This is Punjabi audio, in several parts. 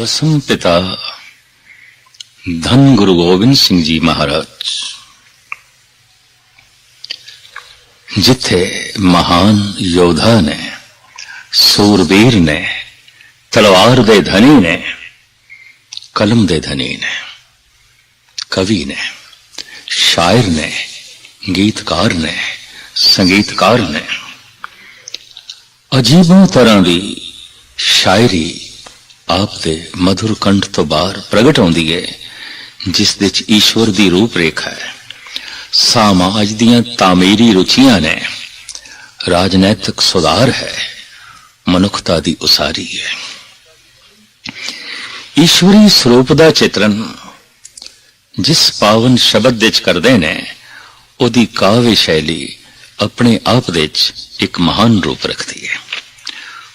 ਦਸਮ ਪਿਤਾ ਧੰਨ ਗੁਰੂ ਗੋਬਿੰਦ ਸਿੰਘ ਜੀ ਮਹਾਰਾਜ। ਜਿੱਥੇ ਮਹਾਨ ਯੋਧਾ ਨੇ, ਸੂਰਬੀਰ ਨੇ, ਤਲਵਾਰ ਦੇ ਧਨੀ ਨੇ, ਕਲਮ ਦੇ ਧਨੀ ਨੇ, ਕਵੀ ਨੇ, ਸ਼ਾਇਰ ਨੇ, ਗੀਤਕਾਰ ਨੇ, ਸੰਗੀਤਕਾਰ ਨੇ, ਅਜੀਬੋਂ ਤਰ੍ਹਾਂ ਦੀ ਸ਼ਾਇਰੀ ਆਪ ਦੇ ਮధుਰ ਕੰਠ ਤੋਂ ਬਾਹਰ ਪ੍ਰਗਟ ਆਉਂਦੀ ਹੈ ਜਿਸ ਦੇ ਚ ਈਸ਼ਵਰ ਦੀ ਰੂਪ ਰੇਖਾ ਹੈ ਸਮਾਜ ਦੀਆਂ ਤਾਮੀਰੀ ਰੁਚੀਆਂ ਨੇ। ਰਾਜਨੈਤਿਕ ਸੁਧਾਰ ਹੈ, ਮਨੁੱਖਤਾ ਦੀ ਉਸਾਰੀ ਹੈ। ਈਸ਼ਵਰੀ ਸਰੂਪ ਦਾ ਚਿਤਰਨ ਜਿਸ ਪਾਵਨ ਸ਼ਬਦ ਵਿੱਚ ਕਰਦੇ ਨੇ, ਉਹਦੀ ਕਾਵਿ ਸ਼ੈਲੀ ਆਪਣੇ ਆਪ ਵਿੱਚ ਇੱਕ ਮਹਾਨ ਰੂਪ ਰੱਖਦੀ ਹੈ।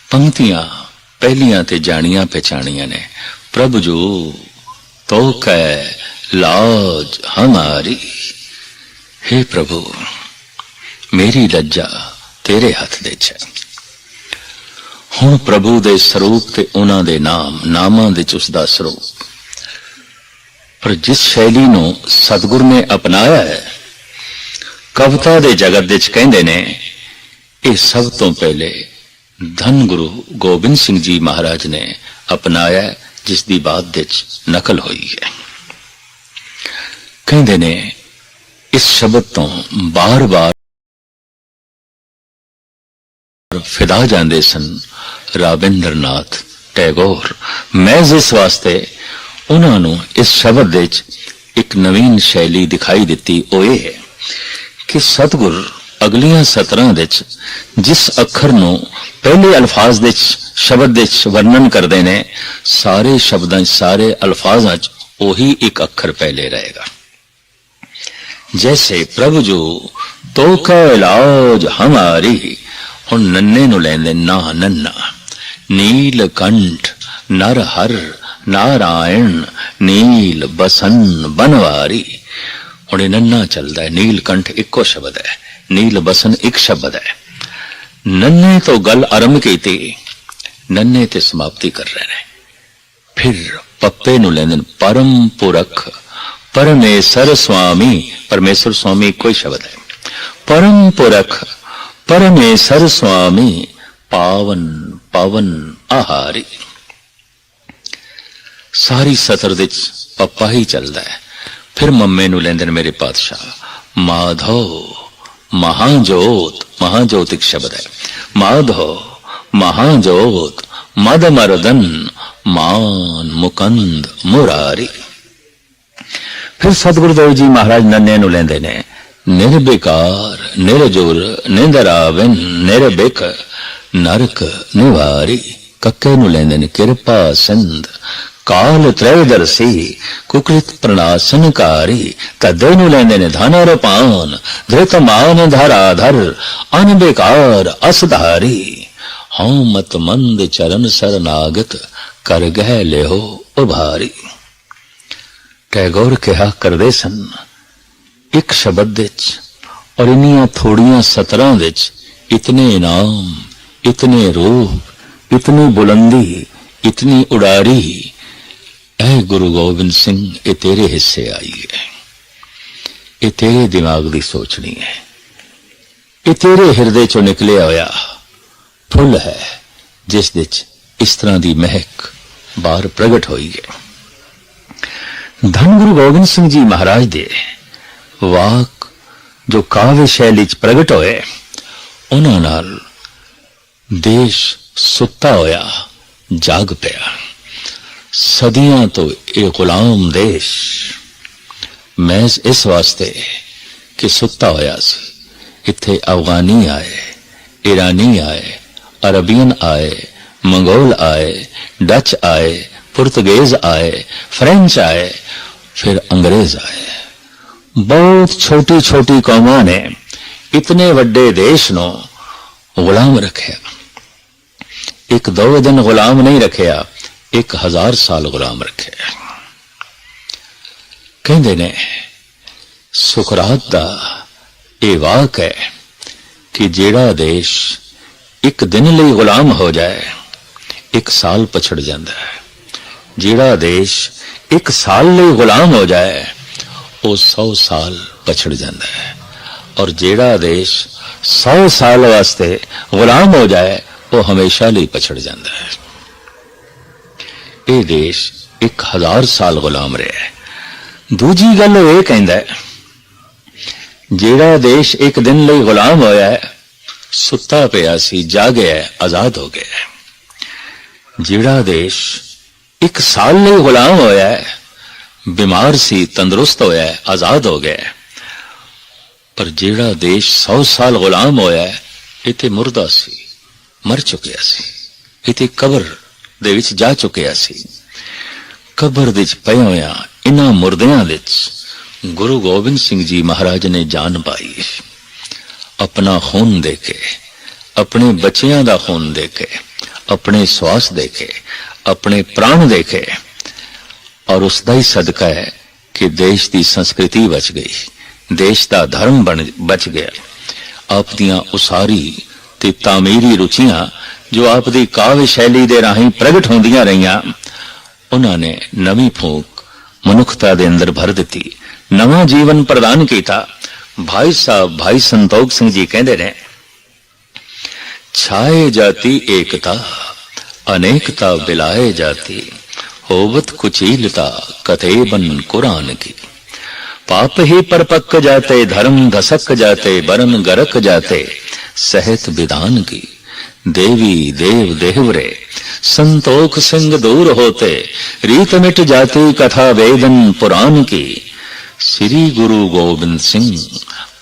ਪੰਕਤੀਆਂ ਪਹਿਲੀਆਂ ਤੇ ਜਾਣੀਆਂ ਪਛਾਣੀਆਂ ਨੇ। ਪ੍ਰਭੂ ਜੋ ਤੋ ਕੈ ਲਾਜ ਹਮਾਰੀ। हे ਪ੍ਰਭੂ, ਮੇਰੀ ਲੱਜਾ ਤੇਰੇ ਹੱਥ ਦੇ ਹੈ ਹੁਣ ਪ੍ਰਭੂ ਦੇ ਸਰੂਪ ਤੇ ਉਹਨਾਂ ਦੇ ਨਾਮ, ਨਾਮਾਂ ਦੇ ਚ ਉਸ ਦਾ ਸਰੂਪ। ਪਰ ਜਿਸ ਸ਼ੈਲੀ ਨੂੰ ਸਤਿਗੁਰ ਨੇ ਅਪਣਾਇਆ ਹੈ, ਕਵਿਤਾ ਦੇ ਜਗਤ ਵਿੱਚ ਕਹਿੰਦੇ ਨੇ, ਇਹ ਸਭ ਤੋਂ ਪਹਿਲੇ ਧੰਨ ਗੁਰੂ ਗੋਬਿੰਦ ਸਿੰਘ ਜੀ ਮਹਾਰਾਜ ਨੇ ਅਪਣਾਇਆ ਜਿਸ ਦੀ ਬਾਤ ਦੇ ਨਕਲ ਹੋਈ ਹੈ। ਕਹਿੰਦੇ ਨੇ, ਇਸ ਸ਼ਬਦ ਤੋਂ ਬਾਰ-ਬਾਰ ਫਿਦਾ ਜਾਂਦੇ ਸਨ ਰਾਬਿੰਦਰਨਾਥ ਟੈਗੋਰ। ਮੈਂ ਇਸ ਵਾਸਤੇ ਉਹਨਾਂ ਨੂੰ ਇਸ ਸ਼ਬਦ ਦੇ ਵਿੱਚ ਇੱਕ ਨਵੀਨ ਸ਼ੈਲੀ ਦਿਖਾਈ ਦਿੱਤੀ, ਉਹ ਇਹ ਹੈ ਕਿ ਸਤਗੁਰ ਅਗਲੀਆਂ ਸਤਰਾਂ ਦੇ ਵਿੱਚ ਜਿਸ ਅੱਖਰ ਨੂੰ ਪਹਿਲੇ ਅਲਫਾਜ਼ ਵਿੱਚ ਸ਼ਬਦ ਦੇ ਵਿੱਚ ਵਰਣਨ ਕਰਦੇ ਨੇ, ਸਾਰੇ ਸ਼ਬਦਾਂ 'ਚ ਸਾਰੇ ਅਲਫਾਜ਼ਾਂ 'ਚ ਉਹੀ ਇੱਕ ਅੱਖਰ ਪਹਿਲੇ ਰਹੇਗਾ। ਜੈਸੇ ਪ੍ਰਭ ਜੋ ਤੋ ਇਲਾਜ ਹਮਾਰੀ, ਹੁਣ ਨੰਨੇ ਨੂੰ ਲੈਂਦੇ ਨਾ ਨੰਨਾ। ਨੀਲ ਕੰਠ ਨਰ ਹਰ ਨਾਰਾਇਣ, ਨੀਲ ਬਸਨ ਬਨਵਾਰੀ। ਹੁਣ ਇਹ ਨੰਨਾ ਚੱਲਦਾ ਹੈ, ਨੀਲ ਕੰਠ ਇੱਕੋ ਸ਼ਬਦ ਹੈ। ਨੀਲ ਬਸਨ ਇੱਕ ਸ਼ਬਦ ਹੈ। ਨੰਨੇ ਤੋਂ ਗੱਲ ਆਰੰਭ ਕੀਤੀ, ਨੰਨੇ ਤੇ ਸਮਾਪਤੀ ਕਰ ਰਹੇ ਨੇ। ਫਿਰ ਪੱਪੇ ਨੂੰ ਲੈਂਦੇ ਨੇ, ਪਰਮ ਪੁਰਖ, ਪਰਮੇਸ਼ਰ ਸੁਆਮੀ ਪਰਮੇਸ਼ਰ ਸੁਆਮੀ ਕੋਈ ਸ਼ਬਦ ਹੈ। ਪਰਮ ਪੁਰਖ, ਪਰਮੇਸ਼ਰ ਸੁਆਮੀ ਪਾਵਨ ਪਾਵਨ ਆਹਾਰੀ। ਸਾਰੀ ਸਤਰ ਦੇ ਵਿੱਚ ਪੱਪਾ ਹੀ ਚੱਲਦਾ ਹੈ। ਫਿਰ ਮੰਮੇ ਨੂੰ ਲੈਂਦੇ ਨੇ ਮੇਰੇ ਪਾਤਸ਼ਾਹ, ਮਾਧੋ। ਮਹਾਜੋਤ ਮਹਾਜੋਤ ਇੱਕ ਸ਼ਬਦ ਹੈ ਮਾਧੋ ਮਹਾਜੋਤ ਮਦ ਮਰਦਨ ਮਾਨ ਮੁਕੰਦ ਮੁਰਾਰੀ ਫਿਰ ਸਤਿਗੁਰਦੇਵ ਜੀ ਮਹਾਰਾਜ ਨੰਨੇ ਨੂੰ ਲੈਂਦੇ ਨੇ ਨਿਰਬੇਕਾਰ ਨਿਰਜੁਰ ਨਿੰਦਰਾਵਨ ਨਿਰਬੇਕ ਨਰਕ ਨਿਵਾਰੀ ਕੱਕੇ ਨੂੰ ਲੈਂਦੇ ਨੇ ਕਿਰਪਾ ਸਿੰਧ ਕਾਲ ਤ੍ਰੈਦਰਸੀ ਕੁਕ੍ਰਿਤ ਪ੍ਰਣਾਸਨਕਾਰੀ ਕਦੇ ਨੂੰ ਲੈਂਦੇ ਨੇ ਧਨ ਰਪਾਨ, ਧ੍ਰਿਤ ਮਾਨ ਧਰਾਧਰ ਅਨਬੇਕਾਰ ਅਸਧਾਰੀ। ਹਉ ਮਤ ਮੰਦ ਚਰਨ ਸਰਨਾਗਤ, ਕਰ ਗਹਿ ਲਿਓ ਉਭਾਰੀ। ਕਰਦੇ ਸਨ, ਇੱਕ ਸ਼ਬਦ ਵਿੱਚ ਔਰ ਇਨੀਆਂ ਥੋੜੀਆਂ ਸਤਰਾਂ ਵਿੱਚ ਇਤਨੇ ਇਨਾਮ ਇਤਨੇ ਰੂਪ, ਇਤਨੀ ਬੁਲੰਦੀ, ਇਤਨੀ ਉਡਾਰੀ ਐ ਗੁਰੂ ਗੋਬਿੰਦ ਸਿੰਘ, ਇਹ ਤੇਰੇ ਹਿੱਸੇ ਆਈ ਹੈ। ਇਹ ਤੇਰੇ ਦਿਮਾਗ ਦੀ ਸੋਚਣੀ ਹੈ। ਇਹ ਤੇਰੇ ਹਿਰਦੇ ਚੋਂ ਨਿਕਲਿਆ ਹੋਇਆ ਫੁੱਲ ਹੈ, ਜਿਸ ਵਿੱਚ ਇਸ ਤਰ੍ਹਾਂ ਦੀ ਮਹਿਕ ਬਾਹਰ ਪ੍ਰਗਟ ਹੋਈ ਹੈ। ਧੰਨ ਗੁਰੂ ਗੋਬਿੰਦ ਸਿੰਘ ਜੀ ਮਹਾਰਾਜ ਦੇ ਵਾਕ ਜੋ ਕਾਵਿ ਸ਼ੈਲੀ ਚ ਪ੍ਰਗਟ ਹੋਏ, ਉਹਨਾਂ ਨਾਲ ਦੇਸ਼ ਸੁੱਤਾ ਹੋਇਆ ਜਾਗ ਪਿਆ। ਸਦੀਆਂ ਤੋਂ ਇਹ ਗੁਲਾਮ ਦੇਸ਼ ਮੈਂ ਇਸ ਵਾਸਤੇ ਕਿ ਸੁੱਤਾ ਹੋਇਆ ਸੀ। ਇੱਥੇ ਅਫਗਾਨੀ ਆਏ ਈਰਾਨੀ ਆਏ, ਅਰਬੀਅਨ ਆਏ, ਮੰਗੋਲ ਆਏ, ਡੱਚ ਆਏ, ਪੁਰਤਗਾਜ਼ ਆਏ, ਫ੍ਰੈਂਚ ਆਏ, ਫਿਰ ਅੰਗਰੇਜ਼ ਆਏ। ਬਹੁਤ ਛੋਟੀ ਛੋਟੀ ਕੌਮਾਂ ਨੇ ਇਤਨੇ ਵੱਡੇ ਦੇਸ਼ ਨੂੰ ਗੁਲਾਮ ਰੱਖਿਆ। ਇੱਕ ਦੋ ਦਿਨ ਗੁਲਾਮ ਨਹੀਂ ਰੱਖਿਆ। ਇੱਕ ਹਜ਼ਾਰ ਸਾਲ ਗੁਲਾਮ ਰੱਖਿਆ ਕਹਿੰਦੇ ਨੇ ਸੁਕਰਾਤ ਦਾ ਇਹ ਵਾਕ ਹੈ ਕਿ ਜਿਹੜਾ ਦੇਸ਼ ਇੱਕ ਦਿਨ ਲਈ ਗੁਲਾਮ ਹੋ ਜਾਏ, ਇੱਕ ਸਾਲ ਪਛੜ ਜਾਂਦਾ ਹੈ। ਜਿਹੜਾ ਦੇਸ਼ ਇੱਕ ਸਾਲ ਲਈ ਗੁਲਾਮ ਹੋ ਜਾਏ, ਉਹ 100 ਸਾਲ ਪਛੜ ਜਾਂਦਾ ਹੈ। ਔਰ ਜਿਹੜਾ ਦੇਸ਼ 100 ਸਾਲ ਵਾਸਤੇ ਗੁਲਾਮ ਹੋ ਜਾਏ, ਉਹ ਹਮੇਸ਼ਾ ਲਈ ਪਛੜ ਜਾਂਦਾ ਹੈ। ਇਹ ਦੇਸ਼ 1000 ਸਾਲ ਗੁਲਾਮ ਰਿਹਾ ਹੈ। ਦੂਜੀ ਗੱਲ ਉਹ ਇਹ ਕਹਿੰਦਾ ਜਿਹੜਾ ਦੇਸ਼ ਇੱਕ ਦਿਨ ਲਈ ਗੁਲਾਮ ਹੋਇਆ ਹੈ ਸੁੱਤਾ ਪਿਆ ਸੀ ਜਾਗਿਆ ਹੈ, ਆਜ਼ਾਦ ਹੋ ਗਿਆ ਜਿਹੜਾ ਦੇਸ਼ ਇੱਕ ਸਾਲ ਲਈ ਗੁਲਾਮ ਹੋਇਆ ਹੈ ਬਿਮਾਰ ਸੀ ਤੰਦਰੁਸਤ ਹੋਇਆ ਆਜ਼ਾਦ ਹੋ ਗਿਆ ਪਰ ਜਿਹੜਾ ਦੇਸ਼ 100 ਸਾਲ ਗੁਲਾਮ ਹੋਇਆ ਇੱਥੇ ਇਥੇ ਮੁਰਦਾ ਸੀ ਮਰ ਚੁੱਕਿਆ ਸੀ ਇੱਥੇ ਕਬਰ ਦੇ ਵਿੱਚ ਜਾ ਚੁੱਕਿਆ ਸੀ। ਕਬਰ ਦੇ ਵਿੱਚ ਪਏ ਹੋਇਆ ਇਨ੍ਹਾਂ ਮੁਰਦਿਆਂ ਵਿੱਚ ਗੁਰੂ ਗੋਬਿੰਦ ਸਿੰਘ ਜੀ ਮਹਾਰਾਜ ਨੇ ਜਾਨ ਪਾਈ। ਆਪਣਾ ਖੂਨ ਦੇ ਕੇ ਆਪਣੇ ਬੱਚਿਆਂ ਦਾ ਖੂਨ ਦੇ ਕੇ ਆਪਣੇ ਸਵਾਸ ਦੇ ਕੇ ਆਪਣੇ ਪ੍ਰਾਣ ਦੇ ਕੇ ਔਰ ਉਸ ਦਾ ਹੀ ਸਦਕਾ ਹੈ ਕਿ ਦੇਸ਼ ਦੀ ਸੰਸਕ੍ਰਿਤੀ ਬਚ ਗਈ, ਦੇਸ਼ ਦਾ ਧਰਮ ਬਚ ਗਿਆ। ਆਪ ਦੀਆਂ ਉਸਾਰੀ ਤੇ ਤਾਮੀਰੀ ਰੁਚੀਆਂ ਜੋ ਆਪ ਦੀ ਕਾਵਿ ਸ਼ੈਲੀ ਦੇ ਰਾਹੀਂ ਪ੍ਰਗਟ ਹੁੰਦੀਆਂ ਰਹੀਆਂ ਉਹਨਾਂ ਨੇ ਨਵੀਂ ਫੂਕ ਮਨੁੱਖਤਾ ਦੇ ਅੰਦਰ ਭਰ ਦਿੱਤੀ ਨਵਾਂ ਜੀਵਨ ਪ੍ਰਦਾਨ ਕੀਤਾ ਭਾਈ ਸਾਹਿਬ ਭਾਈ ਸੰਤੋਖ ਸਿੰਘ ਜੀ ਕਹਿੰਦੇ ਨੇ ਛਾਏ ਜਾਤੀ ਏਕਤਾ ਅਨੇਕਤਾ ਬਿਲਾਏ ਜਾਤੀ ਹੋਵਤ ਕੁਚੀਲਤਾ ਕਥੇ ਬਨ ਕੁਰਾਨ ਕੀ पाप ही पर पक जाते धर्म धसक जाते बरन गरक जाते सहत विधान की देवी देव देवरे संतोख सिंह दूर होते रीत मिट जाती कथा वेदन पुराण की श्री गुरु गोविंद सिंह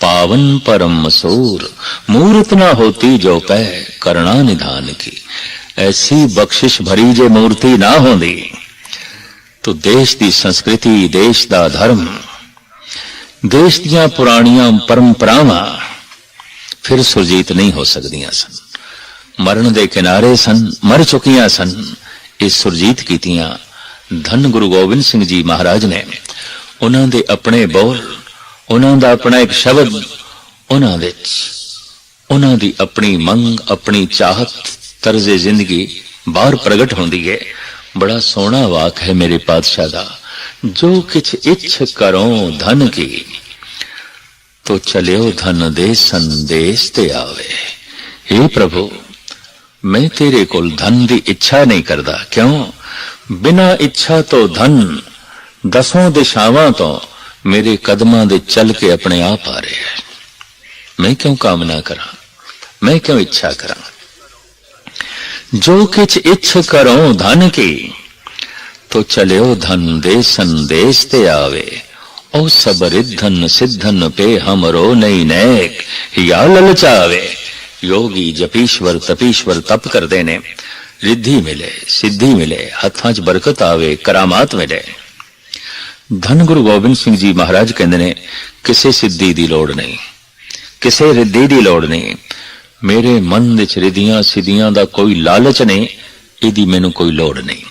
पावन परम मसूर मूर्त न होती जो पै करुणा निधान की ऐसी बख्शिश भरी जे मूर्ति ना होती तो देश ਦੀ ਸੰਸਕ੍ਰਿਤੀ ਦੇਸ਼ ਦਾ ਧਰਮ ਦੇਸ਼ ਦੀਆਂ ਪੁਰਾਣੀਆਂ ਪਰੰਪਰਾਵਾਂ ਫਿਰ ਸੁਰਜੀਤ ਨਹੀਂ ਹੋ ਸਕਦੀਆਂ ਸਨ ਮਰਨ ਦੇ ਕਿਨਾਰੇ ਸਨ, ਮਰ ਚੁੱਕੀਆਂ ਸਨ। ਇਹ ਸੁਰਜੀਤ ਕੀਤੀਆਂ। ਧੰਨ ਗੁਰੂ ਗੋਬਿੰਦ ਸਿੰਘ ਜੀ ਮਹਾਰਾਜ ਨੇ। ਉਹਨਾਂ ਦੇ ਆਪਣੇ ਬੋਲ, ਉਹਨਾਂ ਦਾ ਆਪਣਾ ਇੱਕ ਸ਼ਬਦ, ਉਹਨਾਂ ਵਿੱਚ ਉਹਨਾਂ ਦੀ ਆਪਣੀ ਮੰਗ, ਆਪਣੀ ਚਾਹਤ, ਤਰਜ਼ੇ ਜ਼ਿੰਦਗੀ ਬਾਹਰ ਪ੍ਰਗਟ ਹੁੰਦੀ ਹੈ ਬੜਾ ਸੋਹਣਾ ਵਾਕ ਹੈ ਮੇਰੇ ਪਾਤਸ਼ਾਹ ਦਾ। ਜੋ ਕਿਛ ਇੱਛ ਕਰੋ ਧਨ ਕੀ, ਤੋ ਚਲਿਓ ਧਨ ਦੇ ਸੰਦੇਸ਼ ਤੇ ਆਵੇ। हे ਪ੍ਰਭੂ ਮੈਂ ਤੇਰੇ ਕੋਲ ਧਨ ਦੀ ਇੱਛਾ ਨਹੀਂ ਕਰਦਾ ਕਿਉਂ ਬਿਨਾ ਇੱਛਾ ਤੋਂ ਧਨ ਦਸੋਂ ਦਿਸ਼ਾਵਾਂ ਤੋਂ ਮੇਰੇ ਕਦਮਾਂ ਦੇ ਚੱਲ ਕੇ ਆਪਣੇ ਆਪ ਆ ਰਿਹਾ ਹੈ ਮੈਂ ਕਿਉਂ ਕਾਮਨਾ ਕਰਾਂ ਮੈਂ ਕਿਉਂ ਇੱਛਾ ਕਰਾਂ ਜੋ ਕਿਛ ਇੱਛ ਕਰੋ ਧਨ ਕੀ ਤੋ ਚਲਿਓ ਧਨ ਦੇ ਸੰਦੇਸ਼ ਤੇ ਆਵੇ ਉਹ ਸਭ ਰਿਧਨ ਸਿੱਧਨ ਪੇ ਹਮਰੋ ਨਹੀਂ ਨੈਕ ਯਾ ਲਲਚਾਵੇ ਯੋਗੀ ਜਪੀਸ਼ਵਰ ਤਪੀਸ਼ਵਰ ਤਪ ਕਰਦੇ ਨੇ। ਰਿੱਧੀ ਮਿਲੇ, ਸਿੱਧੀ ਮਿਲੇ, ਹੱਥਾਂ 'ਚ ਬਰਕਤ ਆਵੇ, ਕਰਾਮਾਤ ਮਿਲੇ। ਧੰਨ ਗੁਰੂ ਗੋਬਿੰਦ ਸਿੰਘ ਜੀ ਮਹਾਰਾਜ ਕਹਿੰਦੇ ਨੇ, ਕਿਸੇ ਸਿੱਧੀ ਦੀ ਲੋੜ ਨਹੀਂ, ਕਿਸੇ ਰਿੱਧੀ ਦੀ ਲੋੜ ਨਹੀਂ। ਮੇਰੇ ਮਨ ਵਿੱਚ ਰਿੱਧੀਆਂ ਸਿੱਧੀਆਂ ਦਾ ਕੋਈ ਲਾਲਚ ਨਹੀਂ, ਇਹਦੀ ਮੈਨੂੰ ਕੋਈ ਲੋੜ ਨਹੀਂ।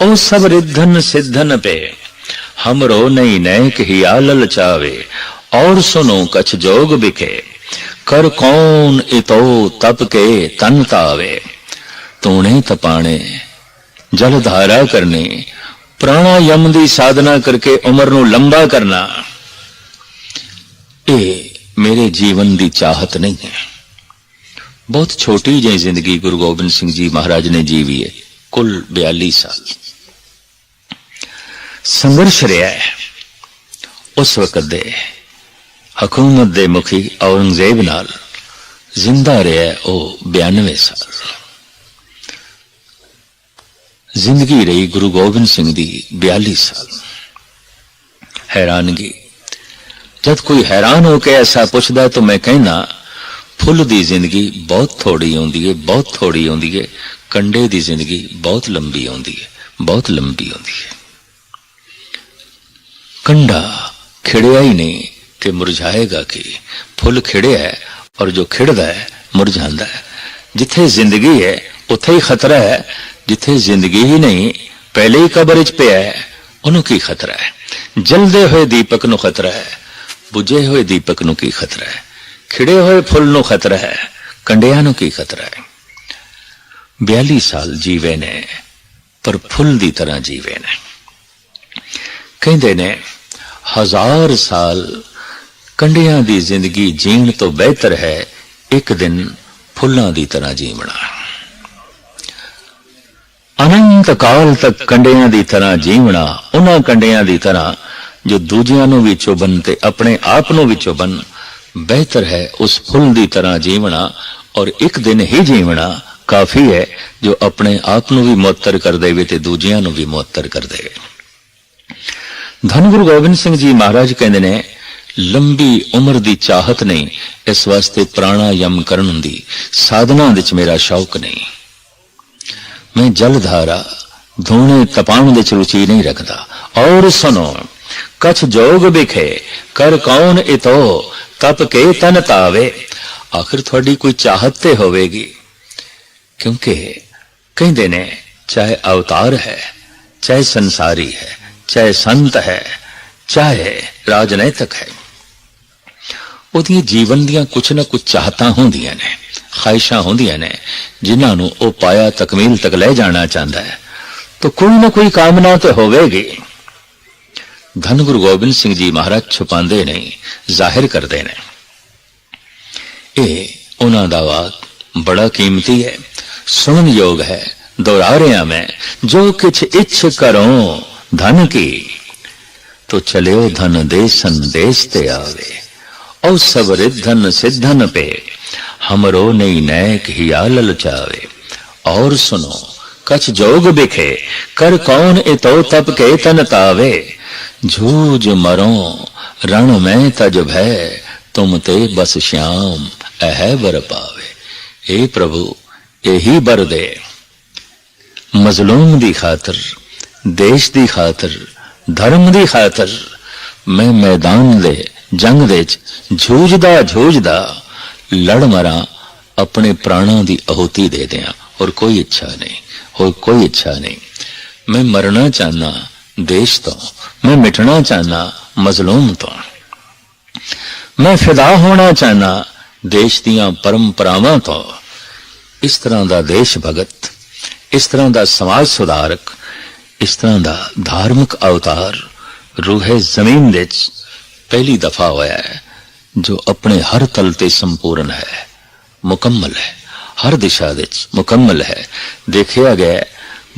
ਉਹ ਸਭ ਰਿੱਧਨ ਸਿੱਧਨ ਪੇ ਹਮਰੋ ਨਹੀਂ ਨੈਕ ਹਿਆ ਲਲਚਾਵੇ ਔਰ ਸੁਨੋ ਕਛ ਜੋਗ ਵਿਖੇ। ਕਰ ਕੌਣ ਇਤੋ ਤਪ ਕੇ ਤਨ ਤਾਵੇ? ਤੂਣੇ ਤਪਾਣੇ, ਜਲ ਧਾਰਾ ਕਰਨੀ ਪ੍ਰਾਣਾਯਮ ਦੀ ਸਾਧਨਾ ਕਰਕੇ ਉਮਰ ਨੂੰ ਲੰਬਾ ਕਰਨਾ। ਇਹ ਮੇਰੇ ਜੀਵਨ ਦੀ ਚਾਹਤ ਨਹੀਂ ਹੈ। ਬਹੁਤ ਛੋਟੀ ਜਿਹੀ ਜ਼ਿੰਦਗੀ ਗੁਰੂ ਗੋਬਿੰਦ ਸਿੰਘ ਜੀ ਮਹਾਰਾਜ ਨੇ ਜੀਵੀ ਹੈ, ਕੁੱਲ 42 ਸਾਲ। ਸੰਘਰਸ਼ ਰਿਹਾ ਉਸ ਵਕਤ ਦੇ ਹਕੂਮਤ ਦੇ ਮੁਖੀ ਔਰੰਗਜ਼ੇਬ ਨਾਲ ਜ਼ਿੰਦਾ ਰਿਹਾ ਉਹ 92 ਸਾਲ। ਜ਼ਿੰਦਗੀ ਰਹੀ ਗੁਰੂ ਗੋਬਿੰਦ ਸਿੰਘ ਦੀ 42 ਸਾਲ। ਹੈਰਾਨਗੀ। ਜਦ ਕੋਈ ਹੈਰਾਨ ਹੋ ਕੇ ਐਸਾ ਪੁੱਛਦਾ ਤਾਂ ਮੈਂ ਕਹਿੰਦਾ, ਫੁੱਲ ਦੀ ਜ਼ਿੰਦਗੀ ਬਹੁਤ ਥੋੜੀ ਹੁੰਦੀ ਹੈ ਬਹੁਤ ਥੋੜੀ ਹੁੰਦੀ ਹੈ ਕੰਡੇ ਦੀ ਜ਼ਿੰਦਗੀ ਬਹੁਤ ਲੰਬੀ ਹੁੰਦੀ ਹੈ ਬਹੁਤ ਲੰਬੀ ਹੁੰਦੀ ਹੈ ਕੰਡਾ ਖਿੜਿਆ ਹੀ ਨਹੀਂ ਤੇ ਮੁਰਝਾਏਗਾ ਕਿ? ਫੁੱਲ ਖਿੜਿਆ ਹੈ ਔਰ ਜੋ ਖਿੜਦਾ ਹੈ ਮੁਰਝਾਂਦਾ ਹੈ। ਜਿੱਥੇ ਜ਼ਿੰਦਗੀ ਹੈ, ਉੱਥੇ ਹੀ ਖਤਰਾ ਹੈ। ਜਿੱਥੇ ਜ਼ਿੰਦਗੀ ਹੀ ਨਹੀਂ, ਪਹਿਲੇ ਹੀ ਕਬਰ ਵਿੱਚ ਪਿਆ ਹੈ, ਉਹਨੂੰ ਕੀ ਖਤਰਾ ਹੈ? ਜਲਦੇ ਹੋਏ ਦੀਪਕ ਨੂੰ ਖਤਰਾ ਹੈ, ਬੁਝੇ ਹੋਏ ਦੀਪਕ ਨੂੰ ਕੀ ਖਤਰਾ ਹੈ? ਖਿੜੇ ਹੋਏ ਫੁੱਲ ਨੂੰ ਖਤਰਾ ਹੈ, ਕੰਡਿਆਂ ਨੂੰ ਕੀ ਖਤਰਾ ਹੈ? 42 ਸਾਲ ਜੀਵੇ ਨੇ, ਪਰ ਫੁੱਲ ਦੀ ਤਰ੍ਹਾਂ ਜੀਵੇ ਨੇ। ਕਹਿੰਦੇ ਨੇ, ਹਜ਼ਾਰ ਸਾਲ ਕੰਡਿਆਂ ਦੀ ਜ਼ਿੰਦਗੀ ਜੀਣ ਤੋਂ ਬਿਹਤਰ ਹੈ, ਇੱਕ ਦਿਨ ਫੁੱਲਾਂ ਦੀ ਤਰ੍ਹਾਂ ਜੀਵਣਾ। ਅਨੰਤ ਕਾਲ ਤੱਕ ਕੰਡਿਆਂ ਦੀ ਤਰ੍ਹਾਂ ਜੀਵਣਾ, ਉਹਨਾਂ ਕੰਡਿਆਂ ਦੀ ਤਰ੍ਹਾਂ ਜੋ ਦੂਜਿਆਂ ਨੂੰ ਵੀ ਚੁਬਨ ਤੇ ਆਪਣੇ ਆਪ ਨੂੰ ਵੀ ਚੁਬਨ ਬਿਹਤਰ ਹੈ ਉਸ ਫੁੱਲ ਦੀ ਤਰ੍ਹਾਂ ਜੀਵਣਾ ਔਰ ਇੱਕ ਦਿਨ ਹੀ ਜੀਵਣਾ ਕਾਫੀ ਹੈ ਜੋ ਆਪਣੇ ਆਪ ਨੂੰ ਵੀ ਮੁਅੱਤਰ ਕਰ ਦੇਵੇ ਤੇ ਦੂਜਿਆਂ ਨੂੰ ਵੀ ਮੁਅੱਤਰ ਕਰ ਦੇਵੇ। ਧੰਨ ਗੁਰੂ ਗੋਬਿੰਦ ਸਿੰਘ ਜੀ ਮਹਾਰਾਜ ਕਹਿੰਦੇ ਨੇ ਲੰਬੀ ਉਮਰ ਦੀ ਚਾਹਤ ਨਹੀਂ ਇਸ ਵਾਸਤੇ ਪ੍ਰਾਣਾਯਮ ਕਰਨ ਦੀ ਸਾਧਨਾ ਵਿੱਚ ਮੇਰਾ ਸ਼ੌਕ ਨਹੀਂ। ਮੈਂ ਜਲਧਾਰਾ ਧੋਣੇ ਤਪਾਉਣ ਵਿੱਚ ਰੁਚੀ ਨਹੀਂ ਰੱਖਦਾ। ਔਰ ਸੁਣੋ, ਕਛ ਜੋਗ ਵਿਖੇ, ਕਰ ਕੌਣ ਇਤੋ, ਤਪ ਕੇ ਤਨ ਤਾਵੇ। ਆਖਰ ਤੁਹਾਡੀ ਕੋਈ ਚਾਹਤ ਤੇ ਹੋਵੇਗੀ। ਕਿਉਂਕਿ ਕਹਿੰਦੇ ਨੇ, ਚਾਹੇ ਅਵਤਾਰ ਹੈ, ਚਾਹੇ ਸੰਸਾਰੀ ਹੈ, ਚਾਹੇ ਸੰਤ ਹੈ, ਚਾਹੇ ਰਾਜਨੈਤਿਕ ਹੈ। ਉਹਦੀਆਂ ਜੀਵਨ ਦੀਆਂ ਕੁਛ ਨਾ ਕੁਛ ਚਾਹਤਾਂ ਹੁੰਦੀਆਂ ਨੇ ਖਾਹਿਸ਼ਾਂ ਹੁੰਦੀਆਂ ਨੇ, ਜਿਨ੍ਹਾਂ ਨੂੰ ਉਹ ਪਾਇਆ ਤਕਮੀਲ ਤੱਕ ਲੈ ਜਾਣਾ ਚਾਹੁੰਦਾ ਹੈ। ਤਾਂ ਕੋਈ ਨਾ ਕੋਈ ਕਾਮਨਾ ਤੇ ਹੋਵੇਗੀ। ਧੰਨ ਗੁਰੂ ਗੋਬਿੰਦ ਸਿੰਘ ਜੀ ਮਹਾਰਾਜ ਛੁਪਾਉਂਦੇ ਨਹੀਂ ਜ਼ਾਹਿਰ ਕਰਦੇ ਨੇ। ਇਹ ਉਹਨਾਂ ਦਾ ਵਾਕ ਬੜਾ ਕੀਮਤੀ ਹੈ। ਸੁਣਨ ਯੋਗ ਹੈ, ਦੁਹਰਾ ਰਿਹਾ ਮੈਂ, ਜੋ ਕੁਛ ਇੱਛ ਕਰੋ, ਧਨ ਕੀ, ਤੋ ਚਲਿਓ ਧਨ ਦੇ ਸੰਦੇਸ਼ ਤੇ ਆਵੇ। ਔ ਸਭ ਰਿਧਨ ਸਿਧਨ ਪੇ हमरो नहीं नैक हिया ललचावे और सुनो कछ जोग बिखे कर कौन इतो तप के तन तावे जूझ मरो रण में तज भय तुम ते बस श्याम अह बर पावे हे प्रभु यही बर दे ਮਜ਼ਲੂਮ ਦੀ ਖਾਤਰ ਦੇਸ਼ ਦੀ ਖਾਤਰ ਧਰਮ ਦੀ ਖਾਤਰ ਮੈਂ ਮੈਦਾਨ ਦੇ ਜੰਗ ਦੇ ਵਿੱਚ ਜੂਝਦਾ ਜੂਝਦਾ ਲੜ ਮਰਾਂ ਆਪਣੇ ਪ੍ਰਾਣਾਂ ਦੀ ਆਹੂਤੀ ਦੇ ਦਿਆਂ। ਹੋਰ ਕੋਈ ਇੱਛਾ ਨਹੀਂ, ਹੋਰ ਕੋਈ ਇੱਛਾ ਨਹੀਂ। ਮੈਂ ਮਰਨਾ ਚਾਹਨਾ ਦੇਸ਼ ਤੋਂ, ਮੈਂ ਮਿਟਣਾ ਚਾਹਨਾ ਮਜ਼ਲੂਮ ਤੋਂ। ਮੈਂ ਫਿਦਾ ਹੋਣਾ ਚਾਹਨਾ ਦੇਸ਼ ਦੀਆਂ ਪਰੰਪਰਾਵਾਂ ਤੋਂ। ਇਸ ਤਰ੍ਹਾਂ ਦਾ ਦੇਸ਼ ਭਗਤ, ਇਸ ਤਰ੍ਹਾਂ ਦਾ ਸਮਾਜ ਸੁਧਾਰਕ, ਇਸ ਤਰ੍ਹਾਂ ਦਾ ਧਾਰਮਿਕ ਅਵਤਾਰ ਰੂਹੇ ਜ਼ਮੀਨ ਵਿੱਚ ਪਹਿਲੀ ਦਫਾ ਹੋਇਆ ਹੈ, ਜੋ ਆਪਣੇ ਹਰ ਤਲ ਤੇ ਸੰਪੂਰਨ ਹੈ, ਮੁਕੰਮਲ ਹੈ। ਹਰ ਦਿਸ਼ਾ ਵਿੱਚ ਮੁਕੰਮਲ ਹੈ। ਦੇਖਿਆ ਗਿਆ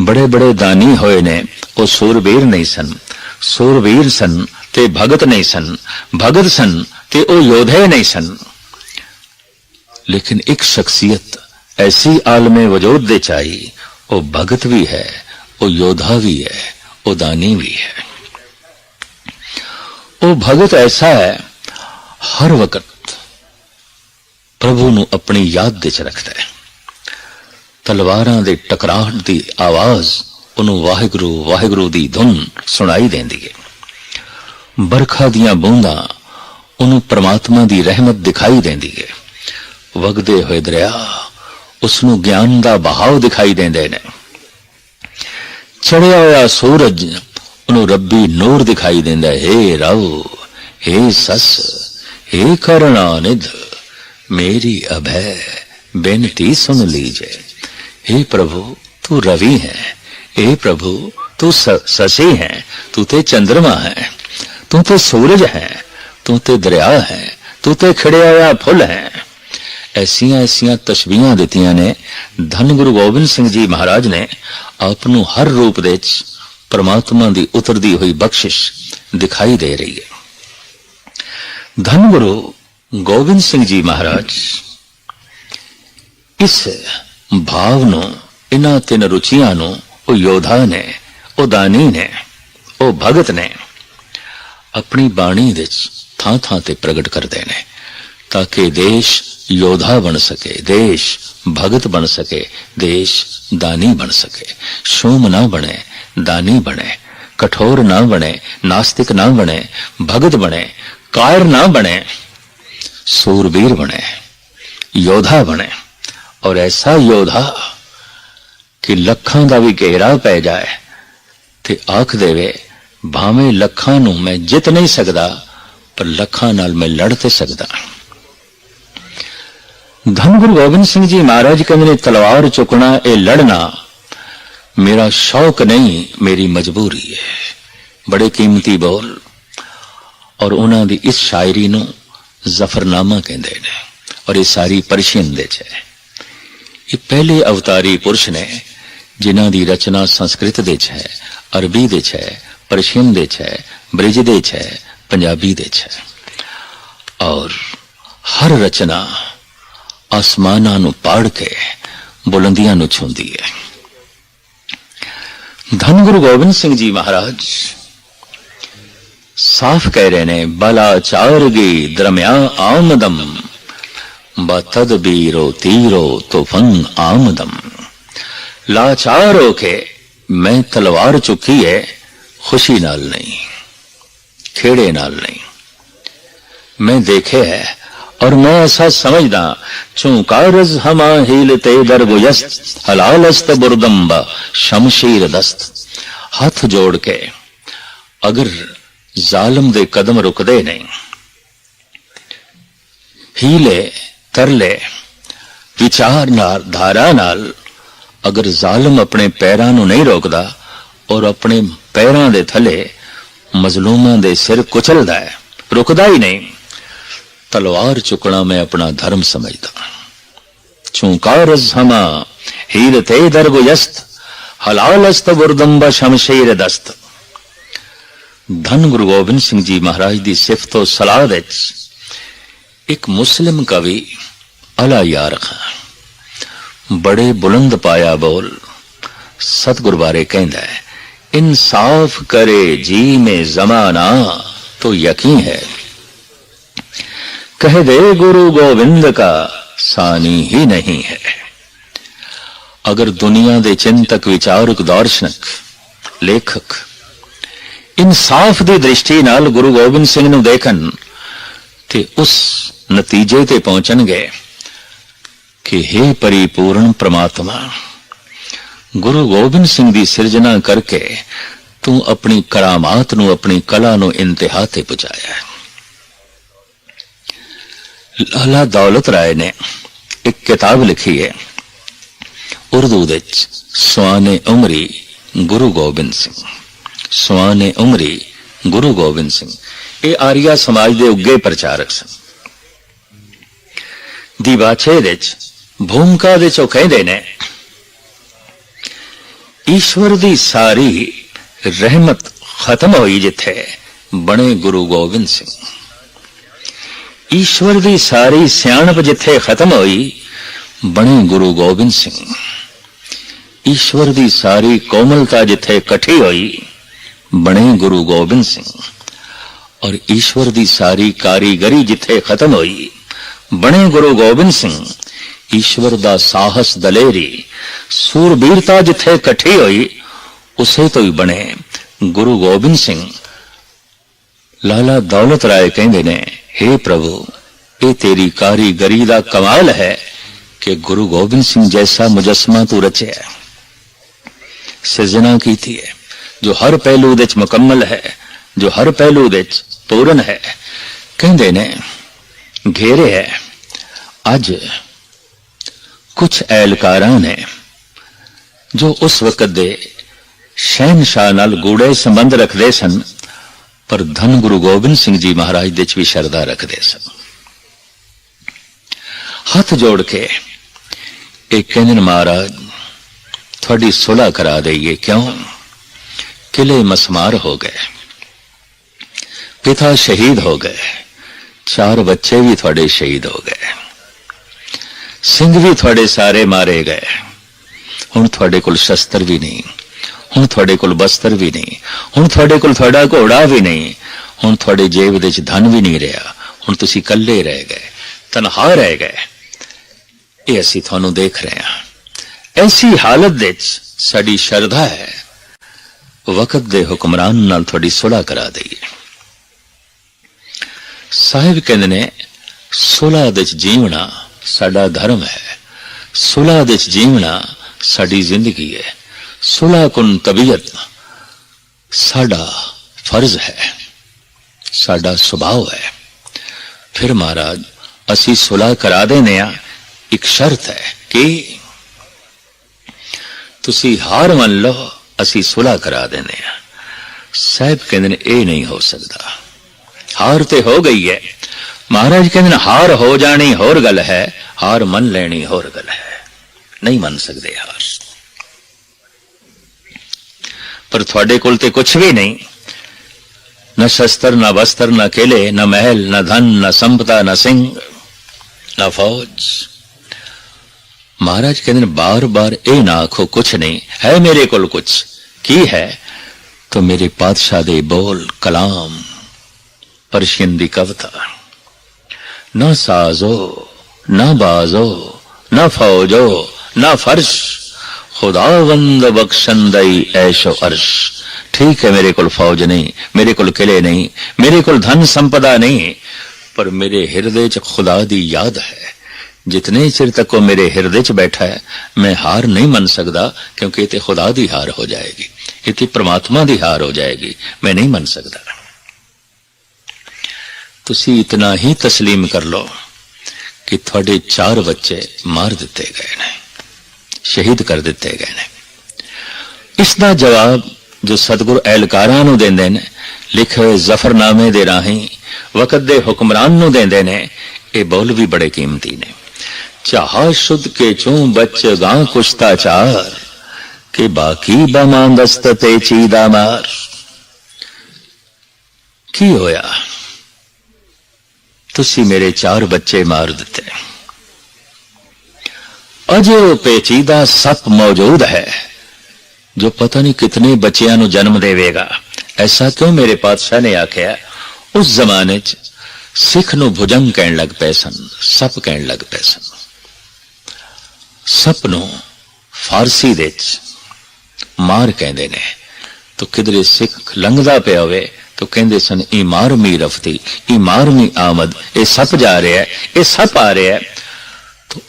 ਬੜੇ ਬੜੇ ਦਾਨੀ ਹੋਏ ਨੇ, ਉਹ ਸੂਰਬੀਰ ਨਹੀਂ ਸਨ। ਸੂਰਬੀਰ ਸਨ ਤੇ ਭਗਤ ਨਹੀਂ ਸਨ। ਭਗਤ ਸਨ ਤੇ ਉਹ ਯੋਧੇ ਨਹੀਂ ਸਨ। ਲੇਕਿਨ ਇੱਕ ਸ਼ਖਸੀਅਤ ਐਸੀ ਆਲਮੇ ਵਜੂਦ ਦੇ ਚਾਹੀ, ਉਹ ਭਗਤ ਵੀ ਹੈ, ਉਹ ਯੋਧਾ ਵੀ ਹੈ, ਉਹ ਦਾਨੀ ਵੀ ਹੈ। ਉਹ ਭਗਤ ਐਸਾ ਹੈ, ਹਰ ਵਕਤ ਪ੍ਰਭੂ ਨੂੰ ਆਪਣੀ ਯਾਦ ਵਿੱਚ ਰੱਖਦਾ ਹੈ। ਤਲਵਾਰਾਂ ਦੇ ਟਕਰਾਹਟ ਦੀ ਆਵਾਜ਼ ਉਹਨੂੰ ਵਾਹਿਗੁਰੂ ਵਾਹਿਗੁਰੂ ਦੀ ਧੁਨ ਸੁਣਾਈ ਦਿੰਦੀ ਹੈ। ਬਰਖਾ ਦੀਆਂ ਬੂੰਦਾਂ ਉਹਨੂੰ ਪ੍ਰਮਾਤਮਾ ਦੀ ਰਹਿਮਤ ਦਿਖਾਈ ਦਿੰਦੀ ਹੈ। ਵਗਦੇ ਹੋਏ ਦਰਿਆ ਉਸ ਨੂੰ ਗਿਆਨ ਦਾ ਬਹਾਵ ਦਿਖਾਈ ਦਿੰਦੇ ਨੇ। ਚੜਿਆ ਹੋਇਆ ਸੂਰਜ ਉਹਨੂੰ ਰੱਬੀ ਨੂਰ ਦਿਖਾਈ ਦਿੰਦਾ ਹੈ ਹੇ ਰਵ ਹੇ ਸਸ हे करुणानिध मेरी अभय बेनती सुन लीजिए हे प्रभु तू रवि है हे प्रभु तू शशि है तू ते चंद्रमा है तू ते सूरज है तू ते दरिया है तू ते खड़े होया फुल है ਐਸੀਆਂ ਐਸੀਆਂ ਤਸ਼ਬੀਹਾਂ ਦਿੱਤੀਆਂ ਨੇ ਧੰਨ ਗੁਰੂ ਗੋਬਿੰਦ ਸਿੰਘ ਜੀ ਮਹਾਰਾਜ ਨੇ ਆਪ ਨੂੰ ਹਰ ਰੂਪ ਦੇ ਵਿੱਚ ਪਰਮਾਤਮਾ ਦੀ ਉਤਰਦੀ ਹੋਈ ਬਖਸ਼ਿਸ਼ ਦਿਖਾਈ ਦੇ ਰਹੀ ਹੈ। ਧੰਨ ਗੁਰੂ ਗੋਬਿੰਦ ਸਿੰਘ ਜੀ ਮਹਾਰਾਜ, ਇਸ ਭਾਵ ਨੂੰ, ਇਹਨਾਂ ਤਿੰਨ ਰੁਚੀਆਂ ਨੂੰ, ਉਹ ਯੋਧਾ ਨੇ, ਉਹ ਦਾਨੀ ਨੇ, ਉਹ ਭਗਤ ਨੇ, ਆਪਣੀ ਬਾਣੀ ਵਿੱਚ ਥਾਂ ਥਾਂ ਤੇ ਪ੍ਰਗਟ ਕਰਦੇ ਨੇ, ਤਾਂ ਕਿ ਦੇਸ਼ ਯੋਧਾ ਬਣ ਸਕੇ, ਦੇਸ਼ ਭਗਤ ਬਣ ਸਕੇ, ਦੇਸ਼ ਦਾਨੀ ਬਣ ਸਕੇ ਸ਼ੋਮ ਨਾ ਬਣੇ ਦਾਨੀ ਬਣੇ ਕਠੋਰ ਨਾ ਬਣੇ ਨਾਸਤਿਕ ਨਾ ਬਣੇ ਭਗਤ ਬਣੇ ਕਾਇਰ ਨਾ ਬਣੇ ਸੂਰਬੀਰ ਬਣੇ ਯੋਧਾ ਬਣੇ ਔਰ ਐਸਾ ਯੋਧਾ ਕਿ ਲੱਖਾਂ ਦਾ ਵੀ ਘੇਰਾ ਪੈ ਜਾਏ ਤੇ ਆਖ ਦੇਵੇ ਭਾਵੇਂ ਲੱਖਾਂ ਨੂੰ ਮੈਂ ਜਿੱਤ ਨਹੀਂ ਸਕਦਾ ਪਰ ਲੱਖਾਂ ਨਾਲ ਮੈਂ ਲੜ ਤੇ ਸਕਦਾ ਧੰਨ ਗੁਰੂ ਗੋਬਿੰਦ ਸਿੰਘ ਜੀ ਮਹਾਰਾਜ ਕਹਿੰਦੇ ਨੇ ਤਲਵਾਰ ਚੁੱਕਣਾ ਇਹ ਲੜਨਾ ਮੇਰਾ ਸ਼ੌਕ ਨਹੀਂ ਮੇਰੀ ਮਜਬੂਰੀ ਹੈ ਬੜੇ ਕੀਮਤੀ ਬੋਲ ਔਰ ਉਹਨਾਂ ਦੀ ਇਸ ਸ਼ਾਇਰੀ ਨੂੰ ਜ਼ਫਰਨਾਮਾ ਕਹਿੰਦੇ ਨੇ ਔਰ ਇਹ ਸਾਰੀ ਪਰਸ਼ੀਅਨ ਦੇ ਚ ਹੈ ਇਹ ਪਹਿਲੇ ਅਵਤਾਰੀ ਪੁਰਸ਼ ਨੇ ਜਿਨ੍ਹਾਂ ਦੀ ਰਚਨਾ ਸੰਸਕ੍ਰਿਤ ਦੇ ਚ ਹੈ ਅਰਬੀ ਦੇ ਚ ਹੈ ਪਰਸ਼ੀਅਨ ਦੇ ਚ ਹੈ ਬ੍ਰਿਜ ਦੇ ਚ ਹੈ ਪੰਜਾਬੀ ਦੇ ਚ ਹੈ ਔਰ ਹਰ ਰਚਨਾ ਆਸਮਾਨਾਂ ਨੂੰ ਪਾੜ ਕੇ ਬੁਲੰਦੀਆਂ ਨੂੰ ਛੂੰਦੀ ਹੈ ਧੰਨ ਗੁਰੂ ਗੋਬਿੰਦ ਸਿੰਘ ਜੀ ਮਹਾਰਾਜ ਸਾਫ਼ ਕਹਿ ਰਹੇ ਨੇ ਬਲਾਚਾਰਗੀ ਦਰਮਿਆ ਆਮਦਮ ਬਤਦਬੀਰੋ ਤੀਰੋ ਤੁਫਨ ਆਮਦਮ ਲਾਚਾਰ ਹੋ ਕੇ ਮੈਂ ਤਲਵਾਰ ਚੁੱਕੀ ਹੈ ਖੁਸ਼ੀ ਨਾਲ ਨਹੀਂ ਖੇੜੇ ਨਾਲ ਨਹੀਂ ਮੈਂ ਦੇਖਿਆ ਹੈ और मैं ऐसा समझदा चूंकारज हमा हीलते दरगुयस्त हलालस्त बुरदम्ब शमशीर दस्त हथ जोड़ के अगर जालम दे कदम रुकदे नहीं ਹੀਲੇ ਤਰਲੇ ਵਿਚਾਰ ਨਾਲ ਧਾਰਾ ਨਾਲ ਅਗਰ ਜ਼ਾਲਮ ਆਪਣੇ ਪੈਰਾਂ ਨੂੰ ਨਹੀਂ ਰੋਕਦਾ ਔਰ ਆਪਣੇ ਪੈਰਾਂ ਦੇ ਥੱਲੇ ਮਜ਼ਲੂਮਾਂ ਦੇ ਸਿਰ ਕੁਚਲਦਾ ਹੈ ਰੁਕਦਾ ਹੀ ਨਹੀਂ ਤਲਵਾਰ ਚੁੱਕਣਾ ਮੈਂ ਆਪਣਾ ਧਰਮ ਸਮਝਦਾ ਚੂੰਕਾਰ ਜ਼ਮਾ ਹੀਰ ਤੇ ਦਰਗੁਯਸਤ ਹਲਾਲਸਤ ਗੁਰਦੰਬ ਸ਼ਮਸ਼ੀਰ ਦਸਤ ਧੰਨ ਗੁਰੂ ਗੋਬਿੰਦ ਸਿੰਘ ਜੀ ਮਹਾਰਾਜ ਦੀ ਸਿਫਤ ਤੇ ਸਲਾਹ ਵਿੱਚ ਇੱਕ ਮੁਸਲਿਮ ਕਵੀ ਅਲਾ ਯਾਰ ਖਾਨ ਬੜੇ ਬੁਲੰਦ ਪਾਇਆ ਬੋਲ ਸਤਗੁਰ ਬਾਰੇ ਕਹਿੰਦਾ ਹੈ इंसाफ करे जी में जमाना तो यकीन है कह दे गुरु गोविंद का सानी ही नहीं है ਅਗਰ ਦੁਨੀਆ ਦੇ ਚਿੰਤਕ ਵਿਚਾਰਕ ਦਾਰਸ਼ਨਿਕ ਲੇਖਕ ਇਨਸਾਫ ਦੀ ਦ੍ਰਿਸ਼ਟੀ ਨਾਲ ਗੁਰੂ ਗੋਬਿੰਦ ਸਿੰਘ ਨੂੰ ਦੇਖਣ ਤੇ ਉਸ ਨਤੀਜੇ ਤੇ ਪਹੁੰਚਣਗੇ ਕਿ हे ਪਰਿਪੂਰਨ ਪ੍ਰਮਾਤਮਾ ਗੁਰੂ ਗੋਬਿੰਦ ਸਿੰਘ ਦੀ ਸਿਰਜਣਾ ਕਰਕੇ ਤੂੰ ਆਪਣੀ ਕਰਾਮਾਤ ਨੂੰ ਆਪਣੀ ਕਲਾ ਨੂੰ ਇੰਤਹਾ ਤੇ ਪਹੁੰਚਾਇਆ ਲਾਲਾ ਦੌਲਤ ਰਾਏ ਨੇ ਇੱਕ ਕਿਤਾਬ ਲਿਖੀ ਹੈ ਉਰਦੂ ਵਿੱਚ ਸਵਾਨੇ ਉਮਰੀ ਗੁਰੂ ਗੋਬਿੰਦ ਸਿੰਘ ਸਵਾਨੇ ਉਮਰੀ ਗੁਰੂ ਗੋਬਿੰਦ ਸਿੰਘ ਇਹ ਆਰੀਆ ਸਮਾਜ ਦੇ ਉੱਗੇ ਪ੍ਰਚਾਰਕ ਸਨ ਦੀਵਾਚੇ ਵਿੱਚ ਭੂਮਿਕਾ ਦੇ ਚੋਂ ਕਹਿੰਦੇ ਨੇ ਈਸ਼ਵਰ ਦੀ ਸਾਰੀ ਰਹਿਮਤ ਖਤਮ ਹੋਈ ਜਿੱਥੇ ਬਣੇ ਗੁਰੂ ਗੋਬਿੰਦ ਸਿੰਘ ਈਸ਼ਵਰ ਦੀ ਸਾਰੀ ਸਿਆਣਪ ਜਿੱਥੇ ਖਤਮ ਹੋਈ, ਬਣੇ ਗੁਰੂ ਗੋਬਿੰਦ ਸਿੰਘ। ਈਸ਼ਵਰ ਦੀ ਸਾਰੀ ਕੋਮਲਤਾ ਜਿੱਥੇ ਇਕੱਠੀ ਹੋਈ, ਬਣੇ ਗੁਰੂ ਗੋਬਿੰਦ ਸਿੰਘ। ਔਰ ਈਸ਼ਵਰ ਦੀ ਸਾਰੀ ਕਾਰੀਗਰੀ ਜਿੱਥੇ ਖਤਮ ਹੋਈ, ਬਣੇ ਗੁਰੂ ਗੋਬਿੰਦ ਸਿੰਘ। ਈਸ਼ਵਰ ਦਾ ਸਾਹਸ ਦਲੇਰੀ, ਸੂਰਬੀਰਤਾ ਜਿੱਥੇ ਇਕੱਠੀ ਹੋਈ, ਉਸੇ ਤੋਂ ਹੀ ਬਣੇ ਗੁਰੂ ਗੋਬਿੰਦ ਸਿੰਘ। ਲਾਲਾ ਦੌਲਤ ਰਾਏ ਕਹਿੰਦੇ ਨੇ हे ਪ੍ਰਭੂ, ਇਹ ਤੇਰੀ ਕਾਰੀਗਰੀ ਦਾ ਕਮਾਲ ਹੈ ਕਿ ਗੁਰੂ ਗੋਬਿੰਦ ਸਿੰਘ ਜੈਸਾ ਮੁਜਸਮਾ ਤੂੰ ਰਚਿਆ ਸਿਰਜਣਾ ਕੀਤੀ ਹੈ, ਜੋ ਹਰ ਪਹਿਲੂ ਦੇ ਵਿੱਚ ਮੁਕੰਮਲ ਹੈ, ਜੋ ਹਰ ਪਹਿਲੂ ਦੇ ਵਿੱਚ ਪੂਰਨ ਹੈ। ਕਹਿੰਦੇ ਨੇ, ਘੇਰੇ ਹੈ, ਅੱਜ ਕੁਝ ਐਲਕਾਰਾਂ ਨੇ ਜੋ ਉਸ ਵਕਤ ਦੇ ਸ਼ਹਿਨशाह ਨਾਲ ਗੂੜੇ ਸੰਬੰਧ ਰੱਖਦੇ ਸਨ ਪਰ ਧੰਨ ਗੁਰੂ ਗੋਬਿੰਦ ਸਿੰਘ ਜੀ ਮਹਾਰਾਜ ਦੇ ਚ ਵੀ ਸ਼ਰਧਾ ਰੱਖਦੇ ਸਨ। ਹੱਥ ਜੋੜ ਕੇ ਇਹ ਕਹਿੰਦੇ ਨੇ ਮਹਾਰਾਜ, ਤੁਹਾਡੀ ਸੁਲ੍ਹਾ ਕਰਾ ਦਈਏ, ਕਿਉਂ? ਕਿਲੇ ਮਸਮਾਰ ਹੋ ਗਏ। ਪਿਤਾ ਸ਼ਹੀਦ ਹੋ ਗਏ। ਚਾਰ ਬੱਚੇ ਵੀ ਤੁਹਾਡੇ ਸ਼ਹੀਦ ਹੋ ਗਏ। ਸਿੰਘ ਵੀ ਤੁਹਾਡੇ ਸਾਰੇ ਮਾਰੇ ਗਏ। ਹੁਣ ਤੁਹਾਡੇ ਕੋਲ ਸ਼ਸਤਰ ਵੀ ਨਹੀਂ। ਹੁਣ ਤੁਹਾਡੇ ਕੋਲ ਬਸਤਰ ਵੀ ਨਹੀਂ, ਹੁਣ ਤੁਹਾਡੇ ਕੋਲ ਤੁਹਾਡਾ ਘੋੜਾ ਵੀ ਨਹੀਂ, ਹੁਣ ਤੁਹਾਡੇ ਜੇਬ ਦੇ ਵਿੱਚ ਧਨ ਵੀ ਨਹੀਂ ਰਿਹਾ, ਹੁਣ ਤੁਸੀਂ ਇਕੱਲੇ ਰਹਿ ਗਏ, ਤਨਹਾ ਰਹਿ ਗਏ। ਇਹ ਅਸੀਂ ਤੁਹਾਨੂੰ ਦੇਖ ਰਹੇ ਹਾਂ। ਐਸੀ ਹਾਲਤ ਵਿੱਚ ਸਾਡੀ ਸ਼ਰਧਾ ਹੈ। ਵਕਤ ਦੇ ਹੁਕਮਰਾਨ ਨਾਲ ਤੁਹਾਡੀ ਸੁਲ੍ਹਾ ਕਰਾ ਦਈਏ। ਸਾਹਿਬ ਕਹਿੰਦੇ ਨੇ, ਸੁਲ੍ਹਾ ਵਿੱਚ ਜੀਵਣਾ ਸਾਡਾ ਧਰਮ ਹੈ। ਸੁਲ੍ਹਾ ਵਿੱਚ ਜੀਵਣਾ ਸਾਡੀ ਜ਼ਿੰਦਗੀ ਹੈ। ਸੁਲ੍ਹਾ ਕੁਨ ਤਬੀਅਤ। ਸਾਡਾ ਫਰਜ਼ ਹੈ। ਸਾਡਾ ਸੁਭਾਅ ਹੈ। ਫਿਰ ਮਹਾਰਾਜ, ਅਸੀਂ ਸੁਲ੍ਹਾ ਕਰਾ ਦੇਨੇ ਆ। ਇੱਕ ਸ਼ਰਤ ਹੈ ਕਿ ਤੁਸੀਂ ਹਾਰ ਮੰਨ ਲਓ, ਅਸੀਂ ਸੁਲ੍ਹਾ ਕਰਾ ਦਿੰਦੇ ਆ। ਸਾਹਿਬ ਕਹਿੰਦੇ ਨੇ, ਇਹ ਨਹੀਂ ਹੋ ਸਕਦਾ। ਹਾਰ ਤੇ ਹੋ ਗਈ ਹੈ। ਮਹਾਰਾਜ ਕਹਿੰਦੇ ਨੇ, ਹਾਰ ਹੋ ਜਾਣੀ ਹੋਰ ਗੱਲ ਹੈ। ਹਾਰ ਮੰਨ ਲੈਣੀ ਹੋਰ ਗੱਲ ਹੈ। ਨਹੀਂ ਮੰਨ ਸਕਦੇ ਹਾਰ। ਪਰ ਤੁਹਾਡੇ ਕੋਲ ਤੇ ਕੁਝ ਵੀ ਨਹੀਂ ਨਾ ਸ਼ਸਤਰ ਨਾ ਵਸਤਰ ਨਾ ਕਿਲੇ ਨਾ ਮਹਿਲ ਨਾ ਧਨ ਨਾ ਸੰਪਦਾ ਨਾ ਸਿੰਘ ਨਾ ਫੌਜ ਮਹਾਰਾਜ ਕਹਿੰਦੇ ਨੇ ਬਾਰ-ਬਾਰ ਇਹ ਨਾ ਆਖੋ ਕੁਛ ਨਹੀਂ ਹੈ ਮੇਰੇ ਕੋਲ ਕੁਛ ਕੀ ਹੈ ਤਾਂ ਮੇਰੇ ਪਾਤਸ਼ਾਹ ਦੇ ਬੋਲ ਕਲਾਮ ਪਰਸ਼ੀਨ ਦੀ ਕਵਿਤਾ ਨਾ ਸਾਜ਼ੋ ਨਾ ਬਾਜ਼ੋ ਨਾ ਫੌਜੋ ਨਾ ਫਰਸ਼ ਖੁਦਾਵੰਦ ਬਖਸ਼ੰਦਈ ਐਸ਼ੋ ਅਰਸ਼ ਠੀਕ ਹੈ ਮੇਰੇ ਕੋਲ ਫੌਜ ਨਹੀਂ ਮੇਰੇ ਕੋਲ ਕਿਲੇ ਨਹੀਂ ਮੇਰੇ ਕੋਲ ਧਨ ਸੰਪਦਾ ਨਹੀਂ ਪਰ ਮੇਰੇ ਹਿਰਦੇ 'ਚ ਖੁਦਾ ਦੀ ਯਾਦ ਹੈ ਜਿਤਨੇ ਚਿਰ ਤੱਕ ਉਹ ਮੇਰੇ ਹਿਰਦੇ 'ਚ ਬੈਠਾ ਹੈ ਮੈਂ ਹਾਰ ਨਹੀਂ ਮੰਨ ਸਕਦਾ ਕਿਉਂਕਿ ਇਹ ਤੇ ਖੁਦਾ ਦੀ ਹਾਰ ਹੋ ਜਾਏਗੀ ਇਹ ਤੇ ਪ੍ਰਮਾਤਮਾ ਦੀ ਹਾਰ ਹੋ ਜਾਏਗੀ ਮੈਂ ਨਹੀਂ ਮੰਨ ਸਕਦਾ ਤੁਸੀਂ ਇਤਨਾ ਹੀ تسلیم ਕਰ ਲਓ ਕਿ ਤੁਹਾਡੇ ਚਾਰ ਬੱਚੇ ਮਾਰ ਦਿੱਤੇ ਗਏ ਨੇ ਸ਼ਹੀਦ ਕਰ ਦਿੱਤੇ ਗਏ ਨੇ। ਇਸ ਦਾ ਜਵਾਬ ਜੋ ਸਤਿਗੁਰ ਐਲਕਾਰਾਂ ਨੂੰ ਦਿੰਦੇ ਨੇ, ਲਿਖੇ ਹੋਏ ਜ਼ਫਰਨਾਮੇ ਦੇ ਰਾਹੀਂ, ਵਕਤ ਦੇ ਹੁਕਮਰਾਨ ਨੂੰ ਦਿੰਦੇ ਨੇ, ਇਹ ਬੋਲ ਵੀ ਬੜੇ ਕੀਮਤੀ ਨੇ। ਚਾਹ ਸ਼ੁੱਧ ਕੇ ਚੋਂ ਬੱਚ ਗਾਂ ਕੁਸ਼ਤਾ ਚਾਰ, ਕਿ ਬਾਕੀ ਬਮਾਂ ਦਸਤ ਤੇ ਚੀਦਾ ਮਾਰ। ਕੀ ਹੋਇਆ? ਤੁਸੀਂ ਮੇਰੇ ਚਾਰ ਬੱਚੇ ਮਾਰ ਦਿੱਤੇ। ਅਜੇ ਉਹ ਪੇਚੀਦਾ ਸੱਪ ਮੌਜੂਦ ਹੈ, ਜੋ ਪਤਾ ਨਹੀਂ ਕਿਤਨੇ ਬੱਚਿਆਂ ਨੂੰ ਜਨਮ ਦੇਵੇਗਾ। ਐਸਾ ਕਿਉਂ ਮੇਰੇ ਪਾਤਸ਼ਾਹ ਨੇ ਆਖਿਆ, ਉਸ ਜ਼ਮਾਨੇ 'ਚ ਸਿੱਖ ਨੂੰ ਭੁਜੰਗ ਕਹਿਣ ਲੱਗ ਪਏ ਸਨ, ਸੱਪ ਕਹਿਣ ਲੱਗ ਪਏ ਸਨ। ਸੱਪ ਨੂੰ ਫਾਰਸੀ ਦੇ 'ਚ ਮਾਰ ਕਹਿੰਦੇ ਨੇ। ਤੋ ਕਿਧਰੇ ਸਿੱਖ ਲੰਘਦਾ ਪਿਆ ਹੋਵੇ, ਤੋ ਕਹਿੰਦੇ ਸਨ ਇਹ ਮਾਰਮੀ ਰਫਤੀ ਇਹ ਮਾਰਮੀ ਆਮਦ, ਇਹ ਸੱਪ ਜਾ ਰਿਹਾ ਹੈ, ਇਹ ਸੱਪ ਆ ਰਿਹਾ ਹੈ।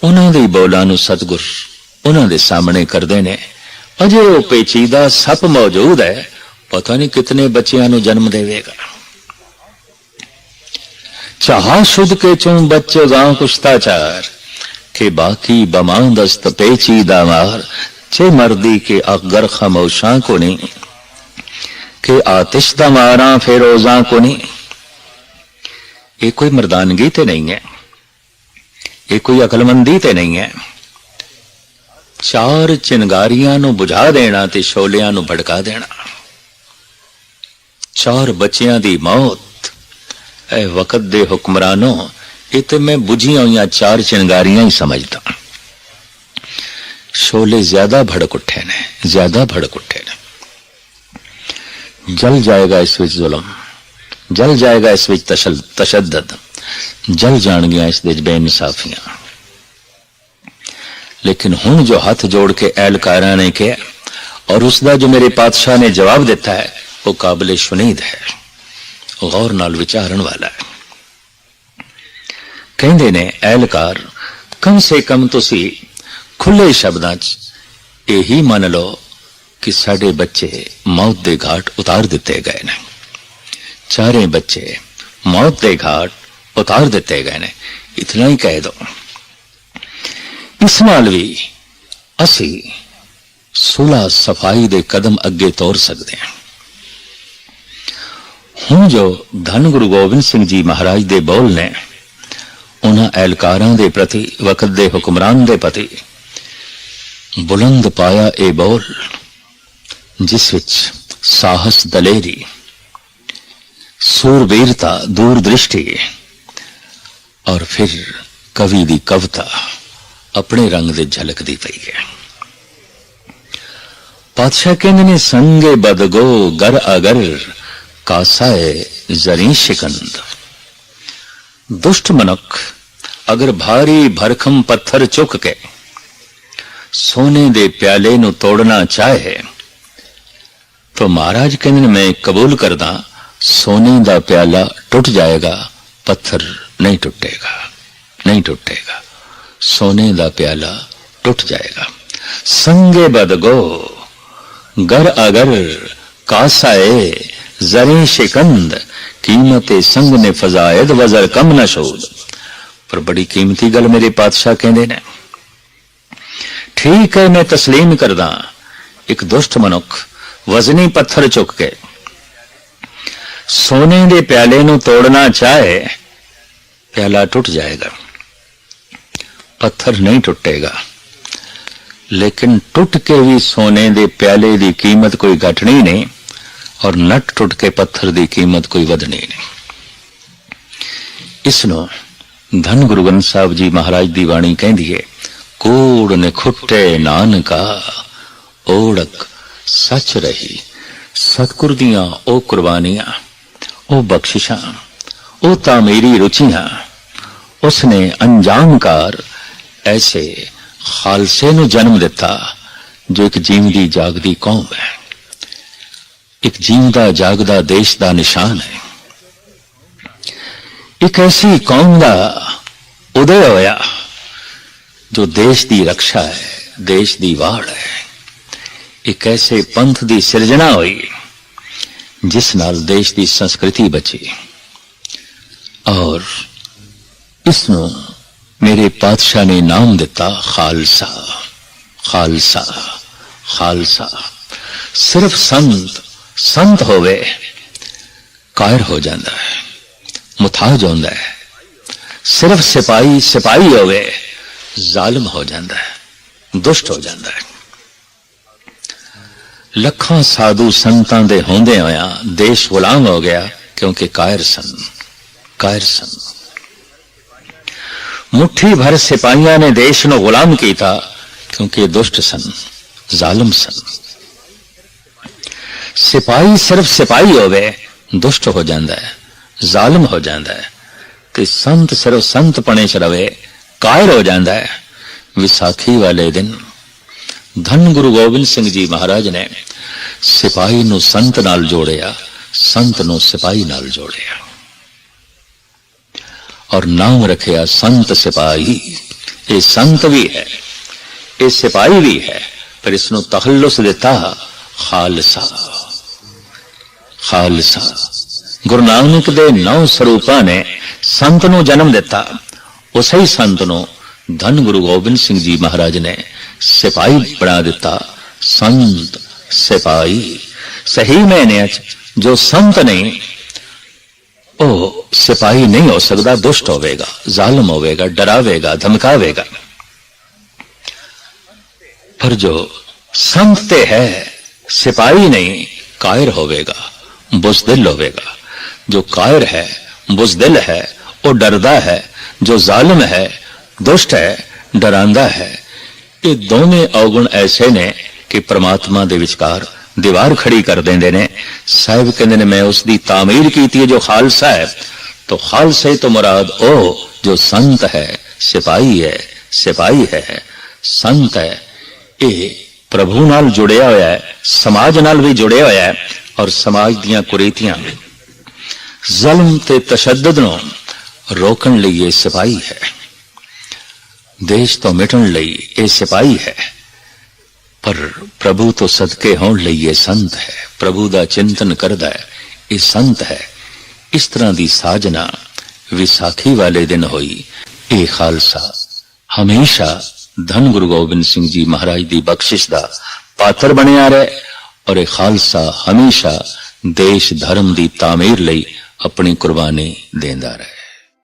ਉਹਨਾਂ ਦੇ ਬੋਲਾਂ ਨੂੰ ਸਤਗੁਰ ਉਹਨਾਂ ਦੇ ਸਾਹਮਣੇ ਕਰਦੇ ਨੇ। ਅਜੇ ਉਹ ਪੇਚੀਦਾ ਸੱਪ ਮੌਜੂਦ ਹੈ। ਪਤਾ ਨਹੀਂ ਕਿਤਨੇ ਬੱਚਿਆਂ ਨੂੰ ਜਨਮ ਦੇਵੇਗਾ। ਚਾਹ ਸ਼ੁੱਧ ਕੇ ਚੋਂ ਬੱਚੇ ਗਾਂ ਕੁਸ਼ਤਾਚਾਰ। ਕਿ ਬਾਕੀ ਬਮਾਂਦਸਤ ਪੇਚੀਦਾ ਮਾਰ। ਛੇ ਮਰਦੀ ਕੇ ਅਗਰ ਖਾਮੋਸ਼ਾਂ ਕੋ ਨਹੀਂ ਕਿ ਆਤਿਸ਼ ਦਾ ਮਾਰਾਂ ਫੇਰੋਜ਼ਾਂ ਕੋ ਨਹੀਂ ਇਹ ਕੋਈ ਮਰਦਾਨਗੀ ਤੇ ਨਹੀਂ ਹੈ। ਇਹ ਕੋਈ ਅਕਲਮੰਦੀ ਤੇ ਨਹੀਂ ਹੈ। ਚਾਰ ਚਿੰਗਾਰੀਆਂ ਨੂੰ ਬੁਝਾ ਦੇਣਾ ਤੇ ਸ਼ੋਲਿਆਂ ਨੂੰ ਭੜਕਾ ਦੇਣਾ। ਚਾਰ ਬੱਚਿਆਂ ਦੀ ਮੌਤ। ਐ ਵਕਤ ਦੇ ਹੁਕਮਰਾਨੋ ਇਹ ਤੇ ਮੈਂ ਬੁਝੀਆਂ ਹੋਈਆਂ ਚਾਰ ਚਿੰਗਾਰੀਆਂ ਹੀ ਸਮਝਦਾ। ਸ਼ੋਲੇ ਜ਼ਿਆਦਾ ਭੜਕ ਉੱਠੇ ਨੇ, ਜ਼ਿਆਦਾ ਭੜਕ ਉੱਠੇ ਨੇ। ਜਲ ਜਾਏਗਾ ਇਸ ਵਿੱਚ ਜ਼ੁਲਮ, ਜਲ ਜਾਏਗਾ ਇਸ ਵਿੱਚ ਤਸ਼ਲ ਤਸ਼ੱਦਦ। ਜਲ ਜਾਣਗੀਆਂ ਇਸ ਦੇ ਵਿੱਚ ਬੇਇਨਸਾਫੀਆਂ ਲੇਕਿਨ ਹੁਣ ਜੋ ਹੱਥ ਜੋੜ ਕੇ ਐਲਕਾਰਾਂ ਨੇ ਕਿਹਾ ਔਰ ਉਸ ਦਾ ਜੋ ਮੇਰੇ ਪਾਤਸ਼ਾਹ ਨੇ ਜਵਾਬ ਦਿੱਤਾ ਹੈ ਉਹ ਕਾਬਿਲ ਸ਼ੁਨੀਦ ਹੈ ਗੌਰ ਨਾਲ ਵਿਚਾਰਨ ਵਾਲਾ ਹੈ ਕਹਿੰਦੇ ਨੇ ਐਲਕਾਰ ਕਮ ਸੇ ਕਮ ਤੁਸੀਂ ਖੁੱਲੇ ਸ਼ਬਦਾਂ 'ਚ ਇਹੀ ਮੰਨ ਲਓ ਕਿ ਸਾਡੇ ਬੱਚੇ ਮੌਤ ਦੇ ਘਾਟ ਉਤਾਰ ਦਿੱਤੇ ਗਏ ਨੇ ਚਾਰੇ ਬੱਚੇ ਮੌਤ ਦੇ ਘਾਟ ਉਤਾਰ ਦਿੱਤੇ ਗਏ ਨੇ। ਇਤਨਾ ਹੀ ਕਹਿ ਦੋ। ਇਸ ਨਾਲ ਵੀ ਅਸੀਂ ਸੁਲਾ ਸਫ਼ਾਈ ਦੇ ਕਦਮ ਅੱਗੇ ਤੋਰ ਸਕਦੇ ਹਾਂ। ਹੁਣ ਜੋ ਧੰਨ ਗੁਰੂ ਗੋਬਿੰਦ ਸਿੰਘ ਜੀ ਮਹਾਰਾਜ ਦੇ ਬੋਲ ਨੇ, ਉਹਨਾਂ ਐਲਕਾਰਾਂ ਦੇ ਪ੍ਰਤੀ, ਵਕਤ ਦੇ ਹੁਕਮਰਾਨ ਦੇ ਪ੍ਰਤੀ ਬੁਲੰਦ ਪਾਇਆ ਇਹ ਬੋਲ, ਜਿਸ ਵਿੱਚ ਸਾਹਸ ਦਲੇਰੀ, ਸੂਰਬੀਰਤਾ, ਦੂਰਦ੍ਰਿਸ਼ਟੀ ਔਰ ਫਿਰ ਕਵੀ ਦੀ ਕਵਤਾ ਆਪਣੇ ਰੰਗ ਦੇ ਝਲਕਦੀ ਪਈ ਹੈ। ਪਾਤਸ਼ਾਹ ਕਹਿੰਦੇ ਨੇ, ਸੰਗੇ ਬਦਗੋ ਗਰ ਅਗਰ ਕਾਸਾਏ ਜ਼ਰੀ ਸ਼ਿਕੰਦ। ਦੁਸ਼ਟ ਮਨੁੱਖ ਅਗਰ ਭਾਰੀ ਭਰਖਮ ਪੱਥਰ ਚੁੱਕ ਕੇ ਸੋਨੇ ਦੇ ਪਿਆਲੇ ਨੂੰ ਤੋੜਨਾ ਚਾਹੇ, ਤਾਂ ਮਹਾਰਾਜ ਕਹਿੰਦੇ ਨੇ, ਮੈਂ ਕਬੂਲ ਕਰਦਾ, ਸੋਨੇ ਦਾ ਪਿਆਲਾ ਟੁੱਟ ਜਾਏਗਾ ਪੱਥਰ नहीं टूटेगा नहीं टूटेगा सोने का प्याला टूट जाएगा संगे बदगो गर अगर कासाए जरे शिकंद कीमते संग ने फजायद वजर कम न शोद पर बड़ी कीमती गल मेरे पातशाह कहते ने ठीक है मैं तस्लीम करदा ਇੱਕ ਦੁਸ਼ਟ ਮਨੁੱਖ ਵਜ਼ਨੀ ਪੱਥਰ ਚੁੱਕ ਕੇ ਸੋਨੇ ਦੇ ਪਿਆਲੇ ਨੂੰ ਤੋੜਨਾ ਚਾਹੇ ਪਿਆਲਾ ਟੁੱਟ ਜਾਏਗਾ ਪੱਥਰ ਨਹੀਂ ਟੁੱਟੇਗਾ ਲੇਕਿਨ ਟੁੱਟ ਕੇ ਵੀ ਸੋਨੇ ਦੇ ਪਿਆਲੇ ਦੀ ਕੀਮਤ ਕੋਈ ਘਟਣੀ ਨਹੀਂ ਔਰ ਨਟ ਟੁੱਟ ਕੇ ਪੱਥਰ ਦੀ ਕੀਮਤ ਕੋਈ ਵਧਣੀ ਨਹੀਂ ਇਸ ਨੂੰ ਧੰਨ ਗੁਰੂ ਗ੍ਰੰਥ ਸਾਹਿਬ ਜੀ ਮਹਾਰਾਜ ਦੀ ਬਾਣੀ ਕਹਿੰਦੀ ਹੈ ਕੋੜ ਨਿਖੁੱਟੇ ਨਾਨਕਾ ਓੜਕ ਸੱਚ ਰਹੀ ਸਤਿਗੁਰ ਦੀਆਂ ਉਹ ਕੁਰਬਾਨੀਆਂ ਉਹ ਬਖਸ਼ਿਸ਼ਾਂ ਉਹ ਤਾਂ ਮੇਰੀ ਰੁਚੀਆਂ ਉਸਨੇ ਅੰਜਾਮਕਾਰ ਐਸੇ ਖਾਲਸੇ ਨੂੰ ਜਨਮ ਦਿੱਤਾ ਜੋ ਇੱਕ ਜੀਵਦੀ ਜਾਗਦੀ ਕੌਮ ਹੈ ਇੱਕ ਜੀਵਦਾ ਜਾਗਦਾ ਦੇਸ਼ ਦਾ ਨਿਸ਼ਾਨ ਹੈ ਇੱਕ ਐਸੀ ਕੌਮ ਦਾ ਉਦੈ ਹੋਇਆ ਜੋ ਦੇਸ਼ ਦੀ ਰੱਖਿਆ ਹੈ ਦੇਸ਼ ਦੀ ਵਾੜ ਹੈ ਇੱਕ ਐਸੇ ਪੰਥ ਦੀ ਸਿਰਜਣਾ ਹੋਈ ਜਿਸ ਨਾਲ ਦੇਸ਼ ਦੀ ਸੰਸਕ੍ਰਿਤੀ ਬਚੀ ਔਰ ਇਸ ਨੂੰ ਮੇਰੇ ਪਾਤਸ਼ਾਹ ਨੇ ਨਾਮ ਦਿੱਤਾ ਖਾਲਸਾ ਖਾਲਸਾ ਖਾਲਸਾ ਸਿਰਫ ਸੰਤ ਸੰਤ ਹੋਵੇ ਕਾਇਰ ਹੋ ਜਾਂਦਾ ਹੈ ਮੁਤਾਜ ਹੁੰਦਾ ਹੈ ਸਿਰਫ ਸਿਪਾਹੀ ਸਿਪਾਹੀ ਹੋਵੇ ਜ਼ਾਲਮ ਹੋ ਜਾਂਦਾ ਹੈ ਦੁਸ਼ਟ ਹੋ ਜਾਂਦਾ ਹੈ ਲੱਖਾਂ ਸਾਧੂ ਸੰਤਾਂ ਦੇ ਹੁੰਦੇ ਹੋਇਆ ਦੇਸ਼ ਗੁਲਾਮ ਹੋ ਗਿਆ ਕਿਉਂਕਿ ਕਾਇਰ ਸਨ ਕਾਇਰ ਸਨ। ਮੁਠੀ ਭਰ ਸਿਪਾਹੀਆਂ ਨੇ ਦੇਸ਼ ਨੂੰ ਗੁਲਾਮ ਕੀਤਾ ਕਿਉਂਕਿ ਦੁਸ਼ਟ ਸਨ, ਜ਼ਾਲਮ ਸਨ। ਸਿਪਾਹੀ ਸਿਰਫ ਸਿਪਾਹੀ ਹੋਵੇ, ਦੁਸ਼ਟ ਹੋ ਜਾਂਦਾ ਹੈ, ਜ਼ਾਲਮ ਹੋ ਜਾਂਦਾ ਹੈ। ਤੇ ਸੰਤ ਸਿਰਫ ਸੰਤ ਪਣੇ ਚ ਰਵੇ, ਕਾਇਰ ਹੋ ਜਾਂਦਾ ਹੈ। ਵਿਸਾਖੀ ਵਾਲੇ ਦਿਨ ਧੰਨ ਗੁਰੂ ਗੋਬਿੰਦ ਸਿੰਘ ਜੀ ਮਹਾਰਾਜ ਨੇ ਸਿਪਾਹੀ ਨੂੰ ਸੰਤ ਨਾਲ ਜੋੜਿਆ, ਸੰਤ ਨੂੰ ਸਿਪਾਹੀ ਨਾਲ ਜੋੜਿਆ। ਔਰ ਨਾਮ ਰੱਖਿਆ ਸੰਤ ਸਿਪਾਹੀ। ਇਹ ਸੰਤ ਵੀ ਹੈ, ਇਹ ਸਿਪਾਹੀ ਵੀ ਹੈ, ਪਰ ਇਸ ਨੂੰ ਤਖੱਲੁਸ ਦਿੱਤਾ ਖਾਲਸਾ। ਖਾਲਸਾ। ਗੁਰੂ ਨਾਨਕ ਦੇ ਨੌ ਸਰੂਪਾਂ ਨੇ ਸੰਤ ਨੂੰ ਜਨਮ ਦਿੱਤਾ। ਉਸੇ ਹੀ ਸੰਤ ਨੂੰ ਧੰਨ ਗੁਰੂ ਗੋਬਿੰਦ ਸਿੰਘ ਜੀ ਮਹਾਰਾਜ ਨੇ ਸਿਪਾਹੀ ਬਣਾ ਦਿੱਤਾ, ਸੰਤ ਸਿਪਾਹੀ। ਸਹੀ ਮੈਨੇ ਚ ਜੋ ਸੰਤ ਨਹੀਂ ਉਹ ਸਿਪਾਹੀ ਨਹੀਂ ਹੋ ਸਕਦਾ, ਦੁਸ਼ਟ ਹੋਵੇਗਾ, ਜ਼ਾਲਮ ਹੋਵੇਗਾ, ਡਰਾਵੇਗਾ, ਧਮਕਾਵੇਗਾ। ਪਰ ਜੋ ਸੰਤ ਤੇ ਹੈ, ਸਿਪਾਹੀ ਨਹੀਂ, ਕਾਇਰ ਹੋਵੇਗਾ, ਬੁਜ਼ਦਿਲ ਹੋਵੇਗਾ। ਜੋ ਕਾਇਰ ਹੈ, ਬੁਜ਼ਦਿਲ ਹੈ, ਉਹ ਡਰਦਾ ਹੈ, ਜੋ ਜ਼ਾਲਮ ਹੈ, ਦੁਸ਼ਟ ਹੈ, ਡਰਾਂਦਾ ਹੈ। ਇਹ ਦੋਵੇਂ ਔਗਣ ਐਸੇ ਨੇ ਕਿ ਪ੍ਰਮਾਤਮਾ ਦੇ ਵਿਚਕਾਰ ਦੀਵਾਰ ਖੜੀ ਕਰ ਦਿੰਦੇ ਨੇ ਸਾਹਿਬ ਕਹਿੰਦੇ ਨੇ ਮੈਂ ਉਸ ਦੀ ਤਾਮੀਰ ਕੀਤੀ ਹੈ ਜੋ ਖਾਲਸਾ ਹੈ तो खालसे तो मुराद ओ जो संत है सिपाही है सिपाही है संत है ਇਹ ਪ੍ਰਭੂ ਨਾਲ ਜੁੜਿਆ ਹੋਇਆ ਹੈ ਸਮਾਜ ਨਾਲ ਵੀ ਜੁੜਿਆ ਹੋਇਆ ਹੈ ਔਰ ਸਮਾਜ ਦੀਆਂ ਕੁਰੀਤੀਆਂ ਜ਼ਲਮ ਤੇ ਤਸ਼ੱਦਦ ਨੂੰ ਰੋਕਣ ਲਈ ਇਹ ਸਿਪਾਹੀ ਹੈ ਦੇਸ਼ ਤੋਂ ਮਿਟਣ ਲਈ ਇਹ ਸਿਪਾਹੀ ਹੈ ਪਰ ਪ੍ਰਭੂ ਤੋਂ ਸਦਕੇ ਹੋਣ ਲਈ ਇਹ ਸੰਤ ਹੈ। ਪ੍ਰਭੂ ਦਾ ਚਿੰਤਨ ਕਰਦਾ ਹੈ। ਇਹ ਸੰਤ ਹੈ। ਇਸ ਤਰ੍ਹਾਂ ਦੀ ਸਾਜਨਾ ਵਿਸਾਖੀ ਵਾਲੇ ਦਿਨ ਹੋਈ। ਇਹ ਖਾਲਸਾ ਹਮੇਸ਼ਾ ਧੰਨ ਗੁਰੂ ਗੋਬਿੰਦ ਸਿੰਘ ਜੀ ਮਹਾਰਾਜ ਦੀ ਬਖਸ਼ਿਸ਼ ਦਾ ਪਾਤਰ ਬਣਿਆ ਰਹੇ ਔਰ ਇਹ ਖਾਲਸਾ ਹਮੇਸ਼ਾ ਦੇਸ਼ ਧਰਮ ਦੀ ਤਾਮੀਰ ਲਈ ਆਪਣੀ ਕੁਰਬਾਨੀ ਦਿੰਦਾ ਰਹੇ।